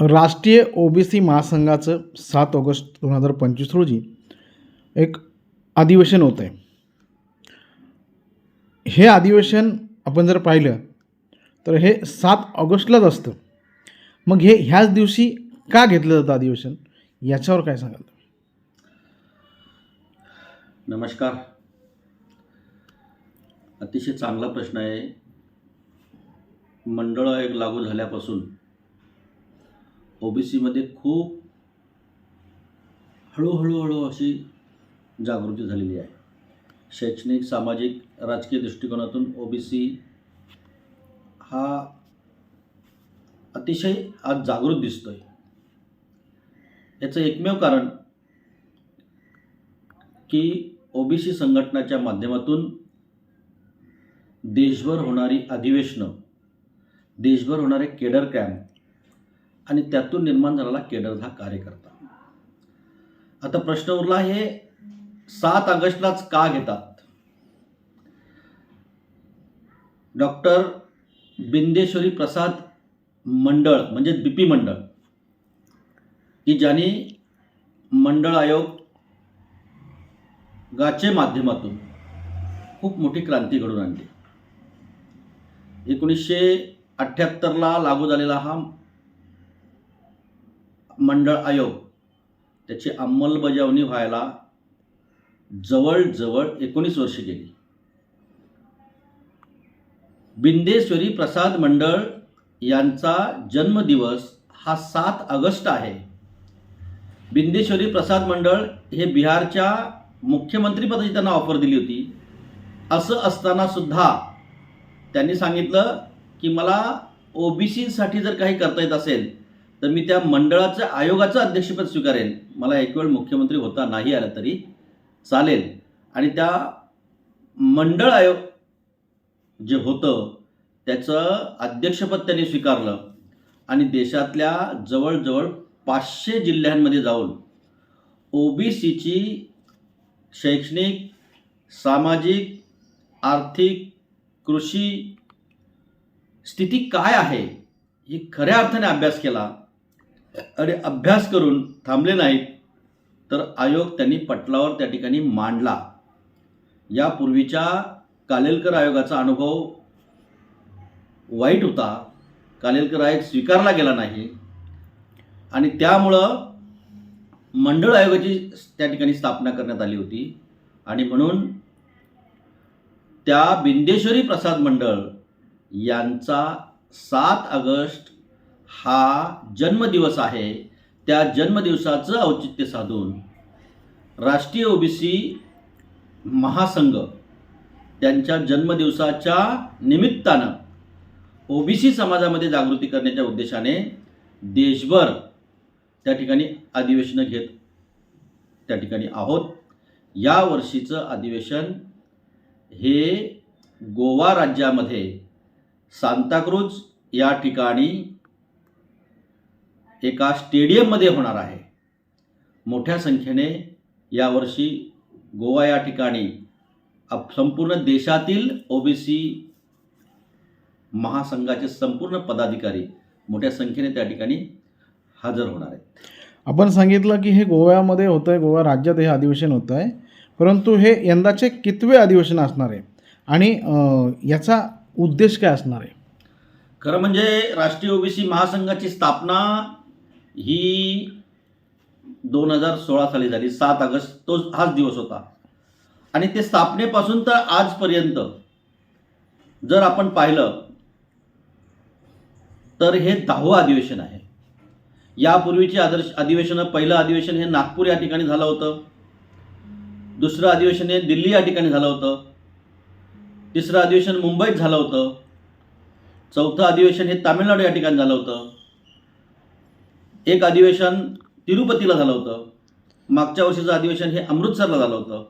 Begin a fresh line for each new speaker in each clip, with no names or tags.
राष्ट्रीय O B C महासंघाचं सात August दोन हजार पंचवीस रोजी एक अधिवेशन होतं आहे हे अधिवेशन आपण जर पाहिलं तर हे सात ऑगस्टलाच असतं. मग हे ह्याच दिवशी का घेतलं जातं अधिवेशन? याच्यावर काय सांगाल
नमस्कार. अतिशय चांगला प्रश्न आहे. मंडळ आयोग लागू झाल्यापासून ओबीसीमध्ये खूप हळूहळू हळू अशी जागृती झालेली आहे. शैक्षणिक सामाजिक राजकीय दृष्टिकोनातून ओबीसी हा अतिशय आज जागृत दिसतोय. याचं एकमेव कारण की ओबीसी संघटनाच्या माध्यमातून देशभर होणारी अधिवेशनं देशभर होणारे केडर कॅम्प आणि त्यातून निर्माण झालेला केडर हा कार्यकर्ता. आता प्रश्न उरला हे सात ऑगस्टलाच का घेतात? डॉक्टर बिंदेश्वरी प्रसाद मंडळ म्हणजे बीपी मंडळ की ज्यांनी मंडळ आयोग गाचे माध्यमातून खूप मोठी क्रांती घडून आणली. एकोणीसशे अठ्ठ्याहत्तरला लागू झालेला हा मंडळ आयोग. त्याची अंमलबजावणी व्हायला जवळजवळ एकोणीस वर्ष गेली. बिंदेश्वरी प्रसाद मंडळ यांचा जन्मदिवस हा सात ऑगस्ट आहे. बिंदेश्वरी प्रसाद मंडळ हे बिहारच्या मुख्यमंत्रीपदाची त्यांना ऑफर दिली होती. असं असताना सुद्धा त्यांनी सांगितलं की मला ओबीसीसाठी जर काही करता येत असेल तर मी त्या मंडळाचं आयोगाचं अध्यक्षपद स्वीकारेन. मला एक वेळ मुख्यमंत्री होता नाही आलं तरी चालेल. आणि त्या मंडळ आयोग जे होतं त्याचं अध्यक्षपद त्यांनी स्वीकारलं. आणि देशातल्या जवळजवळ पाचशे जिल्ह्यांमध्ये जाऊन ओबीसीची शैक्षणिक सामाजिक आर्थिक कृषी स्थिती काय आहे ही खऱ्या अर्थाने अभ्यास केला. आणि अभ्यास करून थांबले नाहीत तर आयोग त्यांनी पटलावर त्या ठिकाणी मांडला. यापूर्वीच्या कालेलकर आयोगाचा अनुभव वाईट होता. कालेलकर आयोग स्वीकारला गेला नाही. आणि त्यामुळं मंडळ आयोगाची त्या ठिकाणी स्थापना करण्यात आली होती. आणि म्हणून त्या बिंदेश्वरी प्रसाद मंडळ यांचा सात ऑगस्ट हा जन्मदिवस आहे. त्या जन्मदिवसाचं औचित्य साधून राष्ट्रीय ओबीसी महासंघ त्यांच्या जन्मदिवसाच्या निमित्तानं ओबीसी समाजामध्ये जागृती करण्याच्या उद्देशाने देशभर त्या ठिकाणी अधिवेशनं घेत त्या ठिकाणी आहोत. या वर्षीचं अधिवेशन हे गोवा राज्यामध्ये सांताक्रूज या ठिकाणी एका स्टेडियममध्ये होणार आहे. मोठ्या संख्येने यावर्षी गोवा या ठिकाणी अप संपूर्ण देशातील ओबीसी महासंघाचे संपूर्ण पदाधिकारी मोठ्या संख्येने त्या ठिकाणी हजर होणार आहेत.
आपण सांगितलं की हे गोव्यामध्ये होतं आहे गोवा राज्यात हे अधिवेशन होतं आहे परंतु हे यंदाचे कितवे अधिवेशन असणार आहे? आणि याचा उद्देश काय असणार आहे?
खरं म्हणजे राष्ट्रीय ओबीसी महासंघाची स्थापना ही दोन हजार सोळा साली झाली सात ऑगस्ट तो हाच दिवस होता. आणि ते स्थापनेपासून तर आजपर्यंत जर आपण पाहिलं तर हे दहावं अधिवेशन आहे. यापूर्वीचे आदर्श अधिवेशनं पहिलं अधिवेशन हे नागपूर या ठिकाणी झालं होतं. दुसरं अधिवेशन हे दिल्ली या ठिकाणी झालं होतं. तिसरं अधिवेशन मुंबईत झालं होतं. चौथं अधिवेशन हे तामिळनाडू या ठिकाणी झालं होतं. एक अधिवेशन तिरुपतीला झालं होतं. मागच्या वर्षीचं अधिवेशन हे अमृतसरला झालं होतं.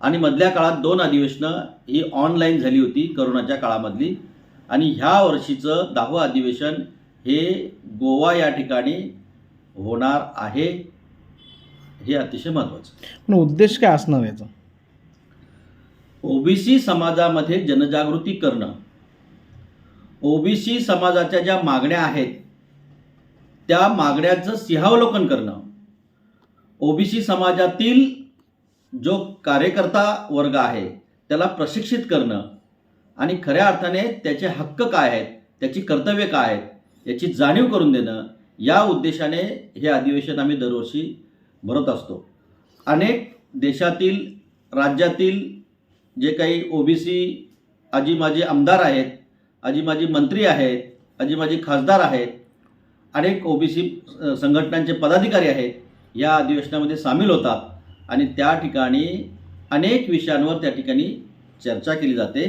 आणि मधल्या काळात दोन अधिवेशनं ही ऑनलाईन झाली होती करोनाच्या काळामधली. आणि ह्या वर्षीचं दहावं अधिवेशन हे गोवा या ठिकाणी होणार आहे. हे अतिशय महत्त्वाचं
पण उद्देश काय असणार याचा?
ओबीसी समाजामध्ये जनजागृती करणं. ओबीसी समाजाच्या ज्या मागण्या आहेत त्या मागण्याचं सिंहावलोकन करणं. ओबीसी समाजातील जो कार्यकर्ता वर्ग आहे त्याला प्रशिक्षित करणं आणि खऱ्या अर्थाने त्याचे हक्क काय आहेत त्याची कर्तव्य काय आहेत याची जाणीव करून देणं या उद्देशाने हे अधिवेशन आम्ही दरवर्षी भरत असतो. अनेक देशातील राज्यातील जे काही ओबीसी आजी माजी आमदार आहेत आजी माजी मंत्री आहेत आजी माजी खासदार आहेत अनेक ओबीसी संघटनांचे पदाधिकारी आहेत या अधिवेशनामध्ये सामील होतात आणि त्या ठिकाणी अनेक विषयांवर त्या ठिकाणी चर्चा केली जाते.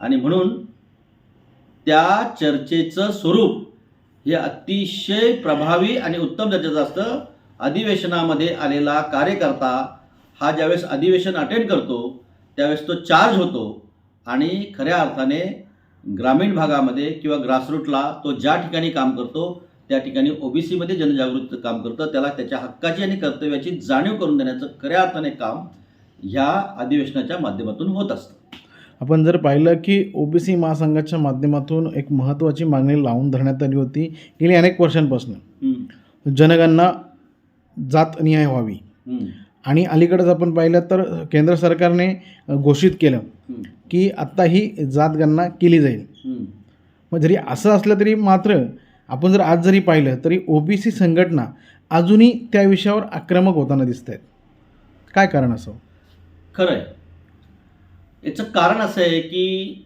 आणि म्हणून त्या चर्चेचं स्वरूप हे अतिशय प्रभावी आणि उत्तम दर्जाचं असतं. अधिवेशनामध्ये आलेला कार्यकर्ता हा ज्यावेळेस अधिवेशन अटेंड करतो त्यावेळेस तो चार्ज होतो आणि खऱ्या अर्थाने ग्रामीण भागामध्ये किंवा ग्रासरूटला तो ज्या ठिकाणी काम करतो त्या ठिकाणी ओबीसीमध्ये जनजागृतीचं काम करतं. त्याला त्याच्या हक्काची आणि कर्तव्याची जाणीव करून देण्याचं खऱ्या अर्थाने काम ह्या अधिवेशनाच्या माध्यमातून होत असतं.
आपण जर पाहिलं की ओबीसी महासंघाच्या माध्यमातून एक महत्त्वाची मागणी लावून धरण्यात आली होती गेली अनेक वर्षांपासून. जनगणना जात न्याय व्हावी. आणि अलीकडंच आपण पाहिलं तर केंद्र सरकारने घोषित केलं की आत्ता ही जातगणना केली जाईल. मग जरी असं असलं तरी मात्र आपण जर आज जरी पाहिलं तरी ओबीसी संघटना अजूनही त्या विषयावर आक्रमक होताना दिसत आहेत काय कारण असं?
खरं आहे याचं कारण असं आहे की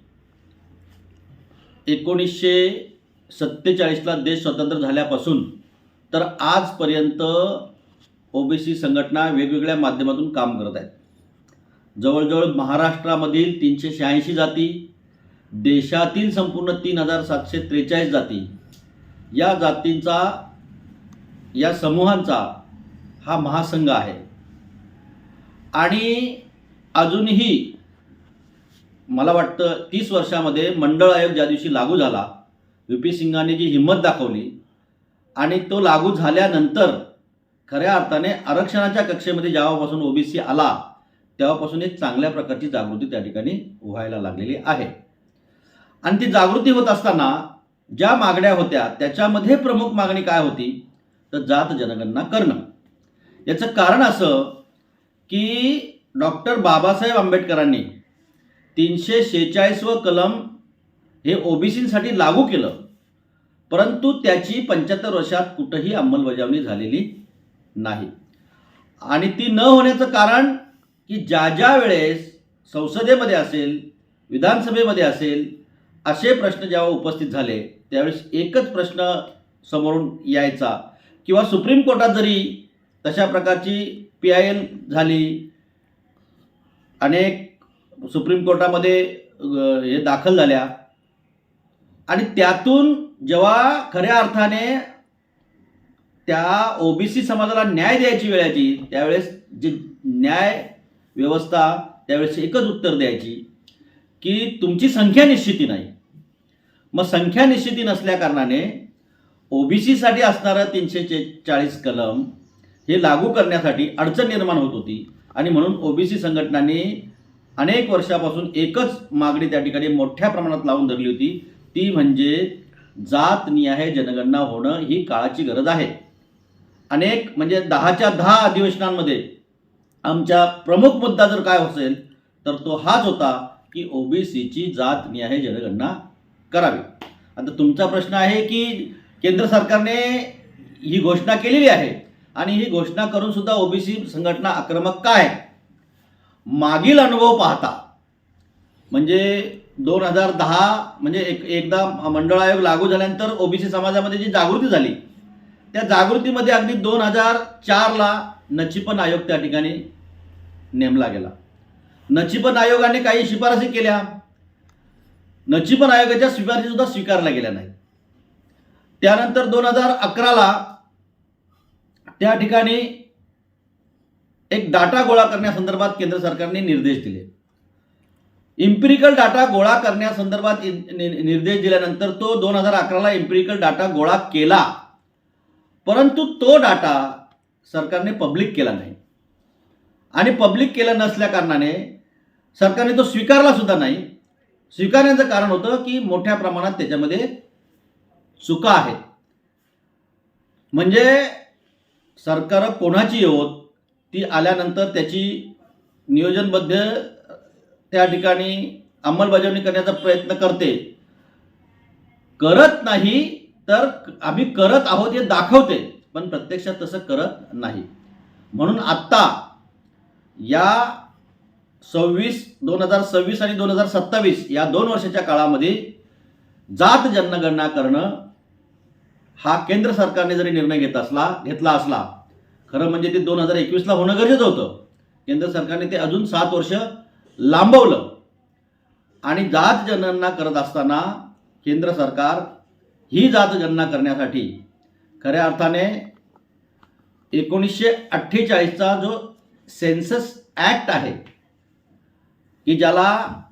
एकोणीसशे सत्तेचाळीसला देश स्वतंत्र झाल्यापासून तर आजपर्यंत ओबीसी संघटना वेगवेगळ्या माध्यमातून काम करत आहेत. जवळजवळ महाराष्ट्रामधील तीनशे शहाऐंशी जाती देशातील संपूर्ण तीन हजार सातशे त्रेचाळीस जाती या जातींचा या समूहांचा हा महासंघ आहे. आणि अजूनही मला वाटतं तीस वर्षामध्ये मंडळ आयोग ज्या दिवशी लागू झाला व्ही पी सिंगाने जी हिंमत दाखवली आणि तो लागू झाल्यानंतर खऱ्या अर्थाने आरक्षणाच्या कक्षेमध्ये जेव्हापासून ओबीसी आला तेव्हापासून एक चांगल्या प्रकारची जागृती त्या ठिकाणी व्हायला लागलेली आहे. आणि ती जागृती होत असताना ज्या मागण्या होत्या त्याच्यामध्ये प्रमुख मागणी काय होती? तर जात जनगणना करणं. याचं कारण असं की डॉक्टर बाबासाहेब आंबेडकरांनी तीनशे शेहेचाळीसवं कलम हे ओबीसीसाठी लागू केलं. परंतु त्याची पंच्याहत्तर वर्षात कुठंही अंमलबजावणी झालेली नाही. आणि ती न होण्याचं कारण की ज्या ज्या वेळेस संसदेमध्ये असेल विधानसभेमध्ये असेल असे प्रश्न जेव्हा उपस्थित झाले त्यावेळेस एकच प्रश्न समोरून यायचा किंवा सुप्रीम कोर्टात जरी तशा प्रकारची पी आय एल झाली अनेक सुप्रीम कोर्टामध्ये हे दाखल झाल्या आणि त्यातून जेव्हा खऱ्या अर्थाने त्या ओबीसी समाजाला न्याय द्यायची वेळाची त्यावेळेस जी न्याय व्यवस्था त्यावेळेस एकच उत्तर द्यायची की तुमची संख्या निश्चिती नाही. मग संख्या निश्चिती नसल्या कारणाने ओबीसीसाठी असणारं तीनशे चे चाळीस कलम हे लागू करण्यासाठी अडचण निर्माण होत होती. आणि म्हणून ओबीसी संघटनांनी अनेक वर्षापासून एकच मागणी त्या ठिकाणी मोठ्या प्रमाणात लावून धरली होती. ती म्हणजे जात निहाय जनगणना होणं ही काळाची गरज आहे. अनेक म्हणजे दहाच्या दहा अधिवेशनांमध्ये आमच्या प्रमुख मुद्दा जर काय असेल तर तो हाच होता की ओबीसीची जात निहाय जनगणना करावी. आता तुमचा प्रश्न आहे की केंद्र सरकारने ही घोषणा केलेली आहे आणि ही घोषणा करून सुद्धा ओबीसी संघटना आक्रमक काय मागील अनुभव पाहता म्हणजे दोन हजार दहा म्हणजे एक एकदा मंडळ आयोग लागू झाल्यानंतर ओबीसी समाजामध्ये जी जागृती झाली त्या जागृतीमध्ये अगदी दोन हजार चारला नचिपन आयोग त्या ठिकाणी नेमला गेला. नचिपन आयोगाने काही शिफारसी केल्या. नजीबन आयोगाच्या शिफारसी सुद्धा स्वीकारल्या गेल्या नाही. त्यानंतर दोन हजार अकराला त्या ठिकाणी एक डाटा गोळा करण्यासंदर्भात केंद्र सरकारने निर्देश दिले. इम्पिरिकल डाटा गोळा करण्यासंदर्भात निर्देश दिल्यानंतर तो दोन हजार अकराला इम्पिरिकल डाटा गोळा केला. परंतु तो डाटा सरकारने पब्लिक केला नाही. आणि पब्लिक केला नसल्या कारणाने सरकारने तो स्वीकारला सुद्धा नाही. स्वीकारण्याचं कारण होतं की मोठ्या प्रमाणात त्याच्यामध्ये चुका आहेत. म्हणजे सरकार कोणाची येवत ती आल्यानंतर त्याची नियोजनबद्ध त्या ठिकाणी अंमलबजावणी करण्याचा प्रयत्न करते. करत नाही तर आम्ही करत आहोत हे दाखवते पण प्रत्यक्षात तसं करत नाही. म्हणून आत्ता या सव्वीस दोन हजार सव्वीस आणि दोन हजार सत्तावीस या दोन वर्षाच्या काळामध्ये जात जनगणना करणं हा केंद्र सरकारने जरी निर्णय घेत असला घेतला असला खरं म्हणजे ते दोन हजार एकवीसला होणं गरजेचं होतं. केंद्र सरकारने ते अजून सात वर्ष लांबवलं. आणि जात जनगणना करत असताना केंद्र सरकार ही जात जनगणना करण्यासाठी खऱ्या अर्थाने एकोणीसशे अठ्ठेचाळीसचा जो सेन्सस ॲक्ट आहे की ज्याला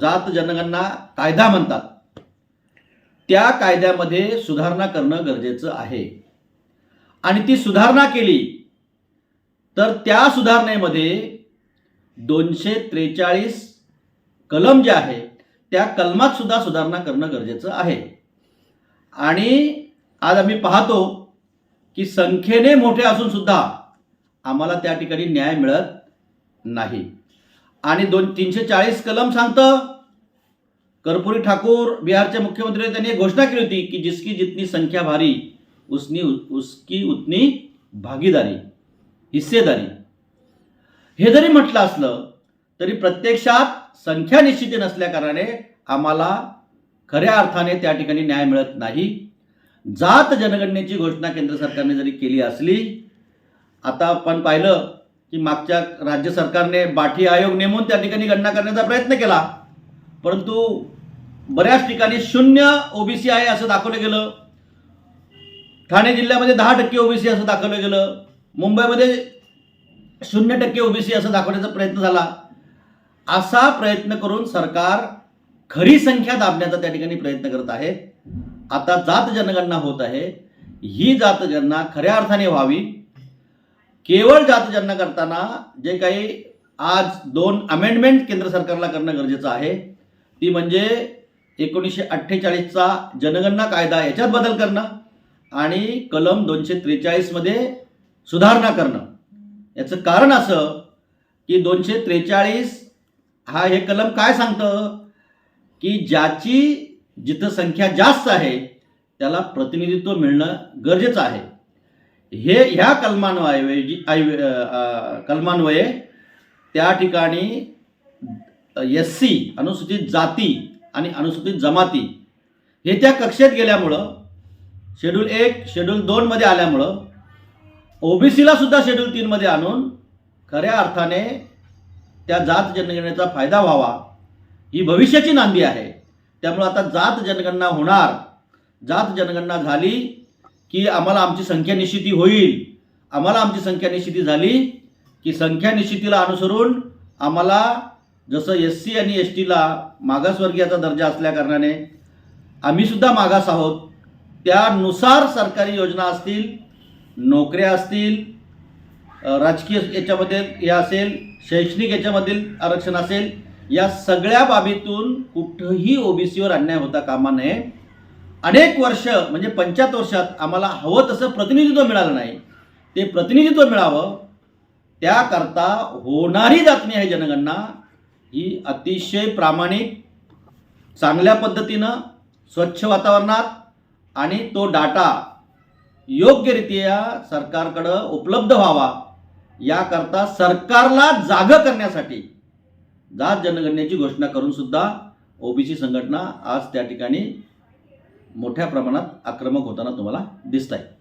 जात जनगणना कायदा म्हणतात. त्या कायद्यामध्ये सुधारणा करणं गरजेचं आहे. आणि ती सुधारणा केली तर त्या सुधारणेमध्ये दोनशे त्रेचाळीस कलम जे आहे त्या कलमात सुद्धा सुधारणा करणं गरजेचं आहे. आणि आज आम्ही पाहतो की संख्येने मोठे असून सुद्धा आम्हाला त्या ठिकाणी न्याय मिळत नाही. आणि दोन तीनशे चाळीस कलम सांगतं. कर्पुरी ठाकूर बिहारचे मुख्यमंत्री त्यांनी एक घोषणा केली होती की जिसकी जितनी संख्या भारी उसनी उसकी उतनी भागीदारी हिस्सेदारी. हे जरी म्हटलं असलं तरी प्रत्यक्षात संख्या निश्चिती नसल्याकारणाने आम्हाला खऱ्या अर्थाने त्या ठिकाणी न्याय मिळत नाही. जात जनगणनेची घोषणा केंद्र सरकारने जरी केली असली आता आपण पाहिलं की मागच्या राज्य सरकारने बाठी आयोग नेमून त्या ठिकाणी गणना करण्याचा प्रयत्न केला. परंतु बऱ्याच ठिकाणी शून्य ओबीसी आहे असं दाखवलं गेलं. ठाणे जिल्ह्यामध्ये दहा टक्के ओबीसी असं दाखवलं गेलं. मुंबईमध्ये शून्य टक्के ओबीसी असं दाखवण्याचा प्रयत्न झाला. असा प्रयत्न करून सरकार खरी संख्या दाबण्याचा त्या ठिकाणी प्रयत्न करत आहे. आता जात जनगणना होत आहे. ही जात जनगणना खऱ्या अर्थाने व्हावी. केवळ जात करताना जे काही आज दोन अमेंडमेंट केंद्र सरकारला करणं गरजेचं आहे ती म्हणजे एकोणीसशे अठ्ठेचाळीसचा जनगणना कायदा याच्यात बदल करणं आणि कलम दोनशे त्रेचाळीसमध्ये सुधारणा करणं. याचं कारण असं की दोनशे त्रेचाळीस हा हे कलम काय सांगतं? की ज्याची जिथं संख्या जास्त आहे त्याला प्रतिनिधित्व मिळणं गरजेचं आहे. हे ह्या कलमांऐवजी ऐव- कलमान्वये त्या ठिकाणी एस सी अनुसूचित जाती आणि अनुसूचित जमाती हे त्या कक्षेत गेल्यामुळं शेड्यूल एक शेड्यूल दोनमध्ये आल्यामुळं ओबीसीला सुद्धा शेड्यूल तीनमध्ये आणून खऱ्या अर्थाने त्या जात जनगणनेचा फायदा व्हावा ही भविष्याची नांदी आहे. त्यामुळं आता जात जनगणना होणार. जात जनगणना झाली की आम्हाला आमची संख्या निश्चिती होईल. आम्हाला आमची संख्या निश्चिती झाली की संख्या निश्चितीला अनुसरून आम्हाला जसं एस सी आणि एस टीला मागासवर्गीयाचा दर्जा असल्याकारणाने आम्हीसुद्धा मागास आहोत. त्यानुसार सरकारी योजना असतील नोकऱ्या असतील राजकीय याच्यामध्ये हे असेल शैक्षणिक याच्यामधील आरक्षण असेल या सगळ्या बाबीतून कुठंही ओबीसीवर अन्याय होता कामा नये. अनेक वर्ष म्हणजे पंच्याहत्तर वर्षात आम्हाला हवं तसं प्रतिनिधित्व मिळालं नाही. ते प्रतिनिधित्व मिळावं त्याकरता होणारी जातनी आहे जनगणना. ही अतिशय प्रामाणिक चांगल्या पद्धतीनं स्वच्छ वातावरणात आणि तो डाटा योग्यरित्या सरकारकडं उपलब्ध व्हावा याकरता सरकारला जागं करण्यासाठी जात जनगणनेची घोषणा करूनसुद्धा ओबीसी संघटना आज त्या ठिकाणी मोठ्या प्रमाणात आक्रमक होताना तुम्हाला दिसत आहे